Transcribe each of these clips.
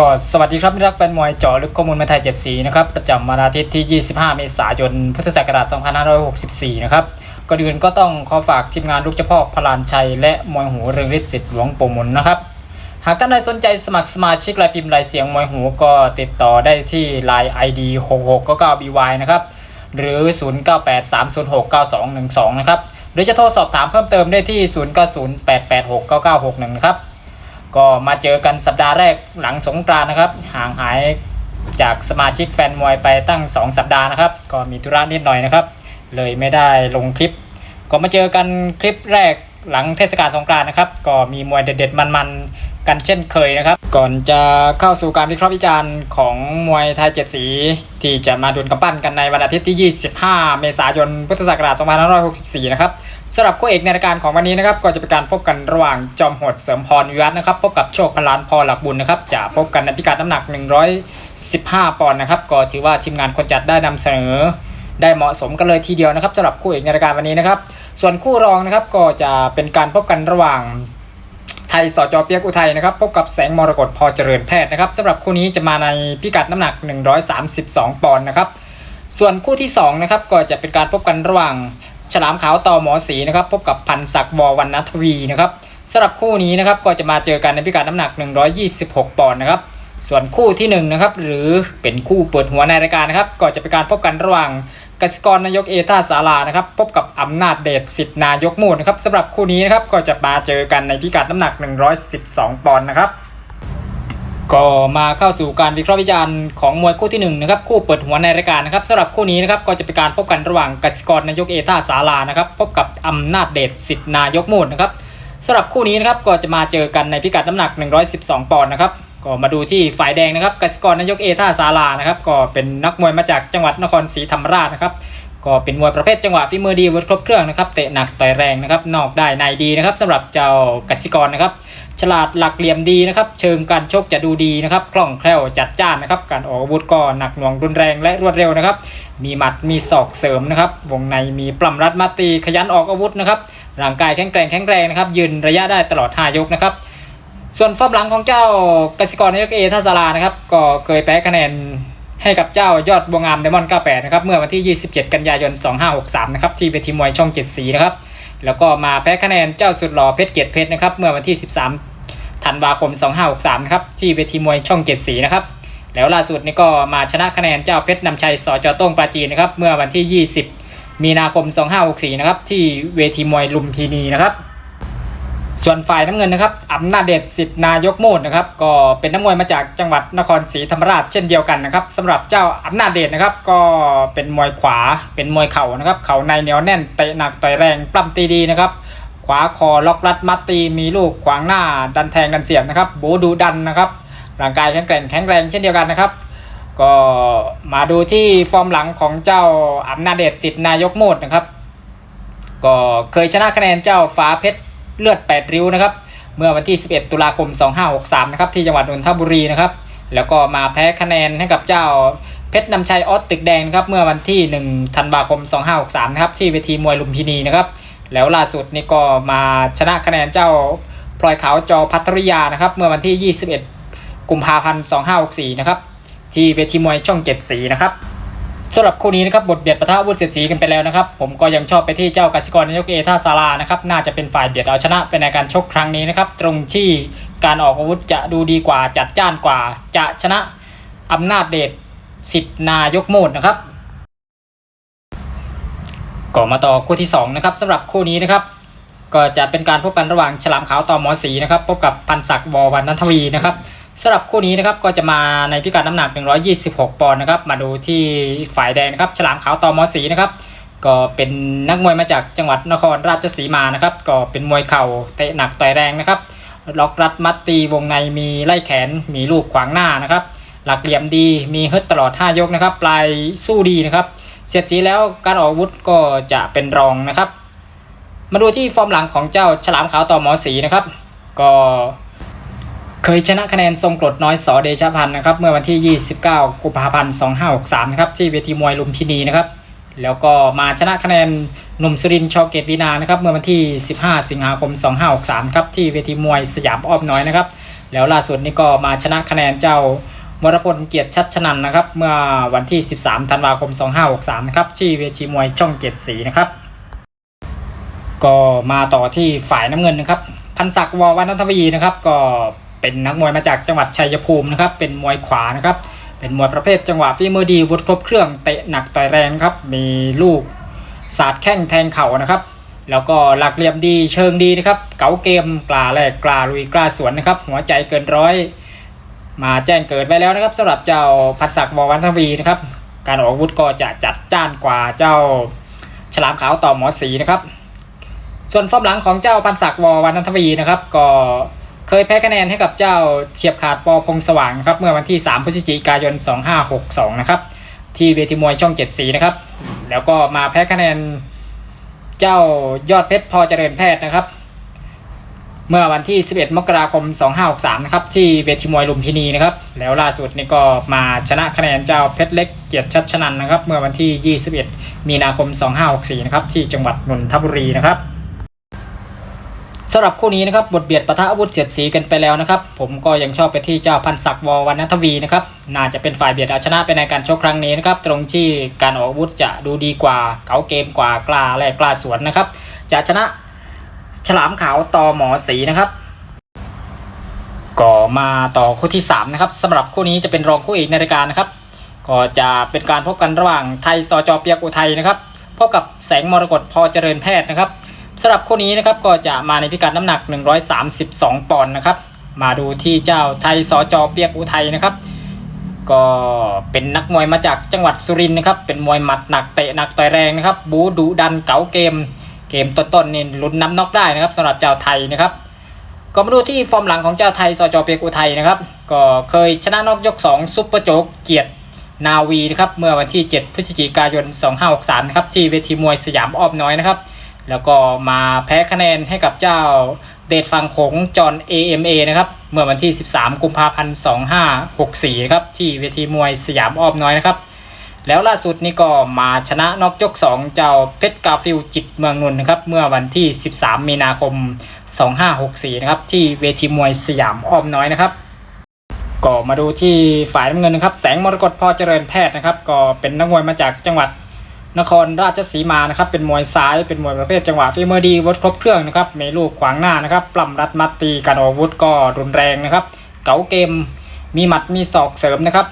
ก็สวัสดีครับมิตรรักแฟนมวยเจาะลึกข้อมูลมาไทย7สีนะครับประจำวันอาทิตย์ที่ 25 เมษายน พุทธศักราช 2564 นะครับก่อนอื่นก็ต้องขอฝากทีมงานลูกเจ้าพ่อพลานชัย และมวยหูเรืองฤทธิ์สิทธิ์หลวงปู่หมุนนะครับ หากท่านใดสนใจสมัครสมาชิกรายพิมพ์รายเสียงมวยหูก็ติดต่อได้ที่ Line ID 6699BY นะครับหรือ 0983069212 นะครับหรือจะโทรสอบถามเพิ่มเติมได้ที่ 0908869961 นะครับ ก็มาเจอกันสัปดาห์แรกหลังสงกรานนะครับ ห่างหายจากสมาชิกแฟนมวยไปตั้ง 2 สัปดาห์นะครับ ก็มีธุระนิดหน่อยนะครับ เลยไม่ได้ลงคลิป ก็มาเจอกันคลิปแรกหลังเทศกาลสงกรานนะครับ ก็มีมวยเด็ดๆมันๆกันเช่นเคยนะครับ ก่อนจะเข้าสู่การวิเคราะห์วิจารณ์ของมวยไทยเจ็ดสี ที่จะมาดวลกำปั้นกันในวันอาทิตย์ที่ 25 เมษายน พุทธศักราช 2564 นะครับ สำหรับคู่เอกในรายการของวันนี้นะครับก็จะเป็นการพบกันระหว่างจอมโหดเสริมพรวิวัฒนะครับพบกับโชคพลานพอหลักบุญนะครับจะพบกันในพิกัดน้ำหนัก 115 ปอนด์นะครับก็ถือว่าทีมงานคนจัดได้นำเสนอ ได้เหมาะสมกันเลยทีเดียวนะครับสำหรับคู่เอกในรายการวันนี้นะครับส่วนคู่รองนะครับก็จะเป็นการพบกันระหว่างไทยสจเปียกอุทัยนะครับพบกับแสงมรกตพอเจริญแพทย์นะครับสำหรับคู่นี้จะมาในพิกัดน้ำหนัก 132 ปอนด์นะครับส่วนคู่ที่2นะครับก็จะเป็นการพบกันระหว่าง ฉลามขาวต่อหมอสีนะครับพบกับพันศักดิ์ววรรณทวีนะครับสำหรับคู่นี้นะครับก็จะมาเจอกันในพิกัดน้ำหนัก 126 ปอนด์นะครับส่วนคู่ที่1นะครับหรือเป็นคู่เปิดหัวในรายการนะครับก็จะเป็นการพบกันระหว่างกสิกรนายกเอท่าสารานะครับพบกับอำนาจเดชสิทธนายกมูดนะครับสำหรับคู่นี้นะครับก็จะมาเจอกันในพิกัดน้ำหนัก 112 ปอนด์นะครับ ก็มาเข้าสู่การวิเคราะห์วิจารณ์ของมวยคู่ที่1นะครับคู่เปิดหัวในรายการนะครับสำหรับคู่นี้นะครับก็จะเป็นการพบกันระหว่างกสิกรนายกเอท่าสารานะครับพบกับอำนาจเดชสิทธนายกมูดนะครับสำหรับคู่นี้นะครับก็จะมาเจอกันในพิกัดน้ำหนัก 112 ปอนด์นะครับก็มาดูที่ฝ่ายแดงนะครับกสิกรนายกเอท่าสารานะครับก็เป็นนักมวยมาจากจังหวัดนครศรีธรรมราชนะครับ ก็เป็นมวยประเภทจังหวะฝีมือดีวุธครบเครื่องนะครับเตะหนักต่อยแรงนะครับนอกได้ในดีนะครับสำหรับเจ้ากสิกรนะครับฉลาดหลักเหลี่ยมดีนะครับเชิงการชกจะดูดีนะครับคล่องแคล่วจัดจ้านนะครับการออกอาวุธก็หนักหน่วงรุนแรงและรวดเร็วนะครับมีหมัดมีศอกเสริมนะครับวงในมีปล้ำรัดมาตีขยันออกอาวุธนะครับร่างกายแข็งแกร่งแข็งแรงนะครับยืนระยะได้ตลอด5ยกนะครับส่วนฟอร์มหลังของเจ้ากสิกรนายกเอท่าสารานะครับก็เคยแพ้คะแนน ให้กับเจ้ายอดบัวงามไดมอน 98 นะครับ เมื่อวันที่ 27 กันยายน 2563 นะครับ ที่เวทีมวยช่อง 7 สีนะครับ แล้วก็มาแพ้คะแนนเจ้าสุดหล่อเพชรเกียรติเพชรนะครับ เมื่อวันที่ 13 ธันวาคม 2563 นะครับ ที่เวทีมวยช่อง 7 สีนะครับ แล้วล่าสุดนี่ก็มาชนะคะแนนเจ้าเพชรนำชัยสจต้งปราจีนนะครับ เมื่อวันที่ 20 มีนาคม 2564 นะครับ ที่เวทีมวยลุมพินีนะครับ ส่วนฝ่ายน้ำเงินนะครับอำนาจเดชสิทธินายกโมดนะครับ ก็เป็นนักมวยมาจากจังหวัดนครศรีธรรมราชเช่นเดียวกันนะครับสำหรับเจ้าอำนาจเดชนะครับ ก็เป็นมวยขวาเป็นมวยเข่านะครับ เข่าในเหนียวแน่นเตะหนักต่อยแรงปล้ำตีดีนะครับ ขวาคอล็อกรัดมัดตีมีลูกขวางหน้า ดันแทงดันเสียบนะครับโบดูดันนะครับร่างกายแข็งแกร่งแข็งแรงเช่นเดียวกันนะครับ ก็มาดูที่ฟอร์มหลังของเจ้าอำนาจเดชสิทธินายกโมดนะครับ ก็เคยชนะคะแนนเจ้าฟ้าเพชร เลือด 8 ริ้วนะครับ เมื่อวันที่ 11 ตุลาคม 2563 นะครับ ที่จังหวัดนนทบุรีนะครับ แล้วก็มาแพ้คะแนนให้กับเจ้าเพชรนำชัยออสตึกแดงนะครับ เมื่อวันที่ 1 ธันวาคม 2563 นะครับ ที่เวทีมวยลุมพินีนะครับ แล้วล่าสุดนี่ก็มาชนะคะแนนเจ้าพลอยขาวจอพัทริยานะครับ เมื่อวันที่ 21 กุมภาพันธ์ 2564 นะครับ ที่เวทีมวยช่อง 7 สีนะครับ สำหรับคู่นี้นะครับบทเบียดปะทะวุธเสียดสีกันไปแล้วนะครับ ผมก็ยังชอบไปที่เจ้ากสิกรนายกเอท่าซารานะครับน่าจะเป็นฝ่ายเบียดเอาชนะไปในการชกครั้งนี้นะครับตรงที่การออกอาวุธจะดูดีกว่าจัดจ้านกว่า จะชนะอำนาจเดชสิทธนายกโมดนะครับก็มาต่อคู่ที่2นะครับสำหรับคู่นี้นะครับ ก็จะเป็นการพบกันระหว่างฉลามขาวต่อหมอสีนะครับพบกับพันศักดิ์ววรรณทวีนะครับ สำหรับคู่นี้นะครับก็จะมาในพิกัดน้ำหนัก 126 ปอนด์นะครับ มาดูที่ฝ่ายแดงนะครับ ฉลามขาวต่อมอสีนะครับ ก็เป็นนักมวยมาจากจังหวัดนครราชสีมานะครับ ก็เป็นมวยเข่าเตะหนักต่อยแรงนะครับ ล็อกรัดมัดตีวงในมีไล่แขน มีลูกขวางหน้านะครับ หลักเหลี่ยมดี มีฮึดตลอด 5 ยกนะครับ ปลายสู้ดีนะครับ เสียดสีแล้วการออกอาวุธก็จะเป็นรองนะครับ มาดูที่ฟอร์มหลังของเจ้าฉลามขาวต่อหมอสีนะครับ ก็ เคยชนะคะแนนทรงกรดน้อยสอเดชพันธ์นะครับเมื่อวันที่ 29 กุมภาพันธ์ 2563 นะครับที่เวทีมวยลุมพินีนะครับแล้วก็มาชนะคะแนนหนุ่มสุรินชอเกตวีนานะครับเมื่อวันที่ 15 สิงหาคม 2563 ครับที่เวทีมวยสยามอ้อมน้อยนะครับแล้วล่าสุดนี่ก็มาชนะคะแนนเจ้าวรพลเกียรติชัดชนันนะครับเมื่อวันที่ 13 ธันวาคม 2563 นะครับที่เวทีมวยช่องเจ็ดสีนะครับก็มาต่อที่ฝ่ายน้ำเงินนะครับพันศักดิ์ววันนัทวีนะครับก็ เป็นนักมวยมาจากจังหวัดชัยภูมินะครับ เป็นมวยขวานะครับ เป็นมวยประเภทจังหวะฝีมือดีวุฒิครบเครื่องเตะหนักต่อยแรงครับ มีลูกสาดแข้งแทงเข่านะครับ แล้วก็หลักเหลี่ยมดีเชิงดีนะครับ เก๋าเกมกล้าแลกกล้าลุยกล้าสวนนะครับ หัวใจเกินร้อย มาแจ้งเกิดไว้แล้วนะครับสำหรับเจ้าพันศักดิ์ววันทวีนะครับ การออกวุธก็จะจัดจ้านกว่าเจ้าฉลามขาวต่อหมอสีนะครับ ส่วนฟอร์มหลังของเจ้าพันศักดิ์ววันนันทวีนะครับ ก็ เคยแพ้คะแนนให้กับเจ้าเฉียบขาดปอพงสว่างครับเมื่อวันที่ 3 พฤศจิกายน 2562 นะครับ ที่เวทีมวยช่องเจ็ดสีนะครับ แล้วก็มาแพ้คะแนนเจ้ายอดเพชรพอเจริญแพทย์นะครับ เมื่อวันที่ 11 มกราคม 2563 นะครับ ที่เวทีมวยลุมพินีนะครับ แล้วล่าสุดนี่ก็มาชนะคะแนนเจ้าเพชรเล็กเกียรติชัดชนันนะครับ เมื่อวันที่ 21 มีนาคม 2564 นะครับ ที่จังหวัดนนทบุรีนะครับ สำหรับคู่นี้นะครับบทเบียดปะทะอาวุธเสียดสีกันไปแล้วนะครับ ผมก็ยังชอบไปที่เจ้าพันศักดิ์ววันนัทวีนะครับน่าจะเป็นฝ่ายเบียดเอาชนะไปในการชกครั้งนี้นะครับตรงที่การออกอาวุธจะดูดีกว่าเก๋าเกมกว่ากล้าและกล้าสวนนะครับ จะชนะฉลามขาวต่อหมอสีนะครับก็มาต่อคู่ที่3นะครับสำหรับคู่นี้จะเป็นรองคู่เอกในรายการนะครับ ก็จะเป็นการพบกันระหว่างไทยสจเปียกอุทัยนะครับพบกับแสงมรกตพอเจริญแพทย์นะครับ สำหรับคู่นี้นะครับก็จะมาในพิกัดน้ำหนัก 132 ปอนด์นะครับ มาดูที่เจ้าไทยสจเปียกอุทัยนะครับ ก็เป็นนักมวยมาจากจังหวัดสุรินทร์นะครับ เป็นมวยหมัดหนักเตะหนักต่อยแรงนะครับ บูดุดันเก๋าเกม เกมต้นๆนี่ลุ้นน้ำน็อกได้นะครับสำหรับเจ้าไทยนะครับก็มาดูที่ฟอร์มหลังของเจ้าไทยสจเปียกอุทัยนะครับ ก็เคยชนะนอกยก 2 ซุปเปอร์โจ๊กเกียรตินาวีนะครับเมื่อวันที่ 7 พฤศจิกายน 2563 นะครับที่เวทีมวยสยามอ้อมน้อยนะครับ แล้วก็มาแพ้คะแนนให้กับเจ้าเดชฟังโขงจอห์น AMA นะครับ เมื่อวันที่ 13 กุมภาพันธ์ 2564 นะครับ ที่เวทีมวยสยามอ้อมน้อยนะครับ แล้วล่าสุดนี่ก็มาชนะนอกยก 2 เจ้าเพชรกาฟิลจิตเมืองนนท์นะครับ เมื่อวันที่ 13 มีนาคม 2564 นะครับ ที่เวทีมวยสยามอ้อมน้อยนะครับก็มาดูที่ฝ่ายน้ำเงินนะครับ แสงมรกตพอเจริญแพทย์นะครับ ก็เป็นนักมวยมาจากจังหวัด นครราชสีมานะครับเป็นมวยซ้ายเป็นมวยประเภทจังหวะฝีมือดีวัดครบเครื่องนะครับมีลูกขวางหน้านะครับปล้ำรัดมัดตีการออกอาวุธก็รุนแรงนะครับ เก๋าเกมมีหมัดมีศอกเสริมนะครับ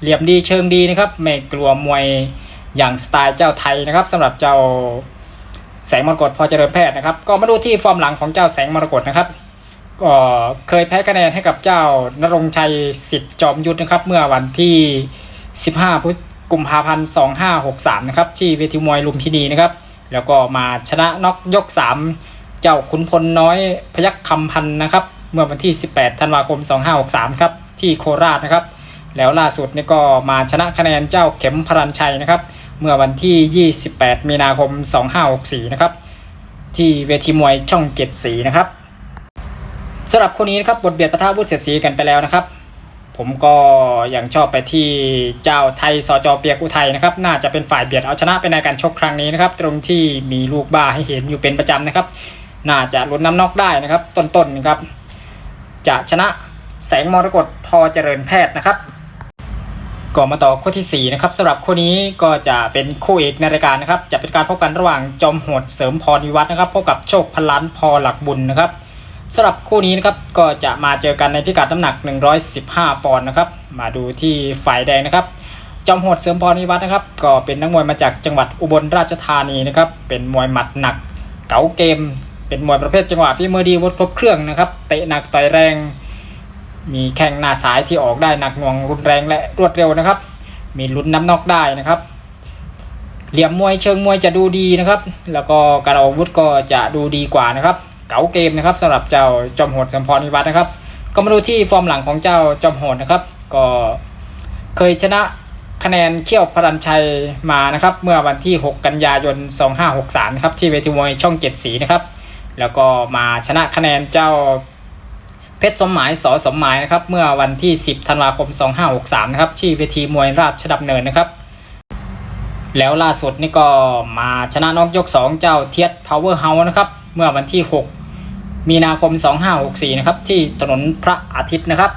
เหลี่ยมดีเชิงดีนะครับไม่กลัวมวยอย่างสไตล์เจ้าไทยนะครับสำหรับเจ้าแสงมรกตพอเจริญแพทย์นะครับ ก็มาดูที่ฟอร์มหลังของเจ้าแสงมรกตนะครับก็เคยแพ้คะแนนให้กับเจ้านรงชัยสิทธิ์จอมยุทธนะครับ เมื่อวันที่ 15พฤศ กุมภาพันธ์2563 นะครับที่เวทีมวยลุมพินีนะครับ แล้วก็มาชนะน็อกยก 3 เจ้าขุนพลน้อยพยัคฆ์คำพันธ์นะครับ เมื่อวันที่ 18 ธันวาคม 2563 ครับที่โคราชนะครับ แล้วล่าสุดนี่ก็มาชนะคะแนนเจ้าเข็มพรันชัยนะครับ เมื่อวันที่ 28 มีนาคม 2564 นะครับ ที่เวทีมวยช่องเจ็ดสีนะครับสำหรับคู่นี้นะครับบทเบียดประทะวุฒิเสียดสีกันไปแล้วนะครับ ผมก็ยังชอบไปที่เจ้าไทยสจเปียกอุทัยนะครับ น่าจะเป็นฝ่ายเบียดเอาชนะไปในการชกครั้งนี้นะครับ ตรงที่มีลูกบ้าให้เห็นอยู่เป็นประจำนะครับ น่าจะลุ้นน้ำนอกได้นะครับ ต้นๆนะครับ จะชนะแสงมรกตพอเจริญแพทย์นะครับก็มาต่อคู่ที่ 4 นะครับสำหรับคู่นี้ก็จะเป็นคู่เอกในรายการนะครับ จะเป็นการพบกันระหว่างจอมโหดเสริมพรวิวัฒน์นะครับพบกับโชคพันล้านพอหลักบุญนะครับ สำหรับคู่นี้นะครับก็จะมาเจอกันในพิกัดน้ำหนัก 115 ปอนด์นะครับมาดูที่ฝ่ายแดงนะครับจอมโหดเสริมพรวิวัฒน์นะครับ ก็เป็นนักมวยมาจากจังหวัดอุบลราชธานีนะครับเป็นมวยหมัดหนัก เก๋าเกม เป็นมวยประเภทจังหวะฝีมือดีวดครบเครื่องนะครับเตะหนักต่อยแรง มีแข้งหน้าซ้ายที่ออกได้หนักหน่วงรุนแรงและรวดเร็วนะครับ มีลุ้นน้ำนอกได้นะครับเหลี่ยมมวยเชิงมวยจะดูดีนะครับ แล้วก็การออกอาวุธก็จะดูดีกว่านะครับ เก๋าเกมนะครับสำหรับเจ้าจอมโหดสมพรนิวัฒน์นะครับ ก็มาดูที่ฟอร์มหลังของเจ้าจอมโหดนะครับ ก็เคยชนะคะแนนเขี้ยวพรันชัยมานะครับ เมื่อวันที่ 6 กันยายน 2563ครับที่เวทีมวยช่องเจ็ดสีนะครับ แล้วก็มาชนะคะแนนเจ้าเพชรสมหมายสอสมหมายนะครับ เมื่อวันที่ 10 ธันวาคม 2563นะครับที่เวทีมวยราชดำเนินนะครับ แล้วล่าสุดนี่ก็มาชนะนอกยก 2 เจ้าเทียดพาวเวอร์เฮาส์นะครับ เมื่อวันที่ 6 มีนาคม 2564 นะครับ ที่ถนนพระอาทิตย์นะครับ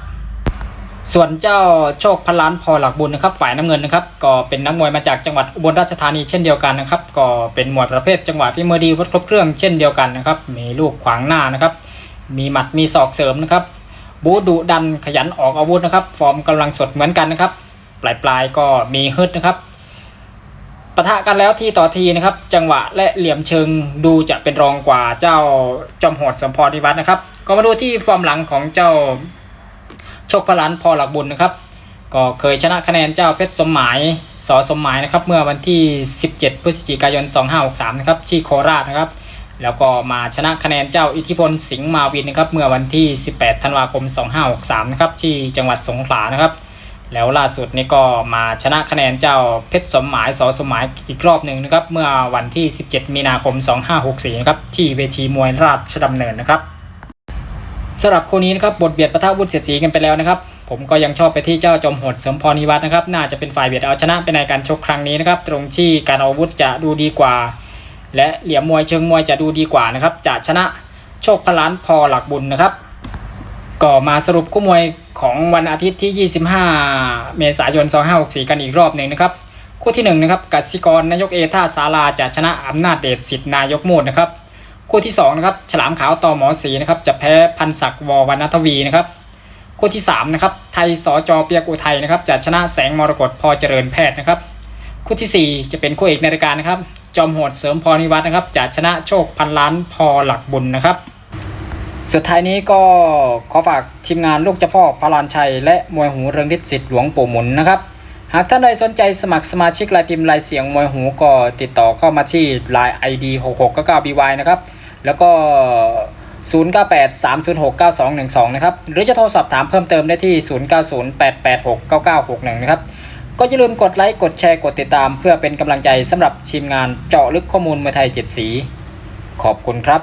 ส่วนเจ้าโชคพันล้านพอหลักบุญนะครับฝ่ายน้ำเงินนะครับ ก็เป็นนักมวยมาจากจังหวัดอุบลราชธานีเช่นเดียวกันนะครับ ก็เป็นมวยประเภทจังหวะฝีมือดีวุฒิครบเครื่องเช่นเดียวกันนะครับ มีลูกขวางหน้านะครับ มีหมัดมีศอกเสริมนะครับ บูดุดันขยันออกอาวุธนะครับ ฟอร์มกำลังสดเหมือนกันนะครับ ปลายปลายๆก็มีฮึดนะครับ ปะทะกันแล้วทีต่อทีนะครับ จังหวะและเหลี่ยมเชิงดูจะเป็นรองกว่าเจ้าจอมโหดสมพรนิวัฒน์นะครับ ก็มาดูที่ฟอร์มหลังของเจ้าโชคพลันพอหลักบุญนะครับ ก็เคยชนะคะแนนเจ้าเพชรสมหมายสอสมหมายนะครับ เมื่อวันที่ 17 พฤศจิกายน 2563 นะครับที่โคราชนะครับ แล้วก็มาชนะคะแนนเจ้าอิทธิพลสิงห์มาวินนะครับ เมื่อวันที่ 18 ธันวาคม 2563 นะครับที่จังหวัดสงขลานะครับ แล้วล่าสุดนี่ก็มาชนะคะแนนเจ้าเพชรสมหมายสอสมหมายอีกรอบหนึ่งนะครับ เมื่อวันที่ 17 มีนาคม 2564นะครับที่เวทีมวยราชดำเนินนะครับสำหรับคู่นี้นะครับบทเบียดประทะวุฒิเสียดสีกันไปแล้วนะครับ ผมก็ยังชอบไปที่เจ้าจอมโหดเสริมพรนิวัฒน์นะครับ น่าจะเป็นฝ่ายเบียดเอาชนะไปในการชกครั้งนี้นะครับ ตรงที่การเอาอาวุธจะดูดีกว่า และเหลี่ยมมวยเชิงมวยจะดูดีกว่านะครับจะชนะโชคพลานพอหลักบุญนะครับ ก็มาสรุปคู่มวยของวันอาทิตย์ที่ 25 เมษายน 2564 กันอีกรอบหนึ่งนะครับ คู่ที่1นะครับกสิกรนายกเอท่าสาราจะชนะอำนาจเดชสิทธินายกมูดนะครับ คู่ที่2นะครับฉลามขาวต่อหมอสีนะครับจะแพ้พันศักดิ์ววรรณทวีนะครับ คู่ที่3นะครับไทยสจเปียกอุทัยนะครับจะชนะแสงมรกตพอเจริญแพทย์นะครับ คู่ทีสี่ 4 จะเป็นคู่เอกในรายการนะครับ จอมโหดเสริมพรนิวัฒน์นะครับจะชนะโชคพันล้านพอหลักบุญนะครับ สุดท้ายนี้ก็ขอฝากทีมงานลูกเจ้าพ่อพลานชัย และมวยหูเรืองฤทธิ์สิทธิ์หลวงปู่หมุนนะครับ หากท่านใดสนใจสมัครสมาชิกรายพิมพ์รายเสียงมวยหูก็ติดต่อเข้ามาที่ Line ID 6699BY นะครับ แล้วก็ 0983069212 นะครับ หรือจะโทรสอบถามเพิ่มเติมได้ที่ 0908869961 นะครับ ก็อย่าลืมกดไลค์ กดแชร์ กดติดตาม เพื่อเป็นกำลังใจสำหรับทีมงานเจาะลึกข้อมูลมวยไทย7สี ขอบคุณครับ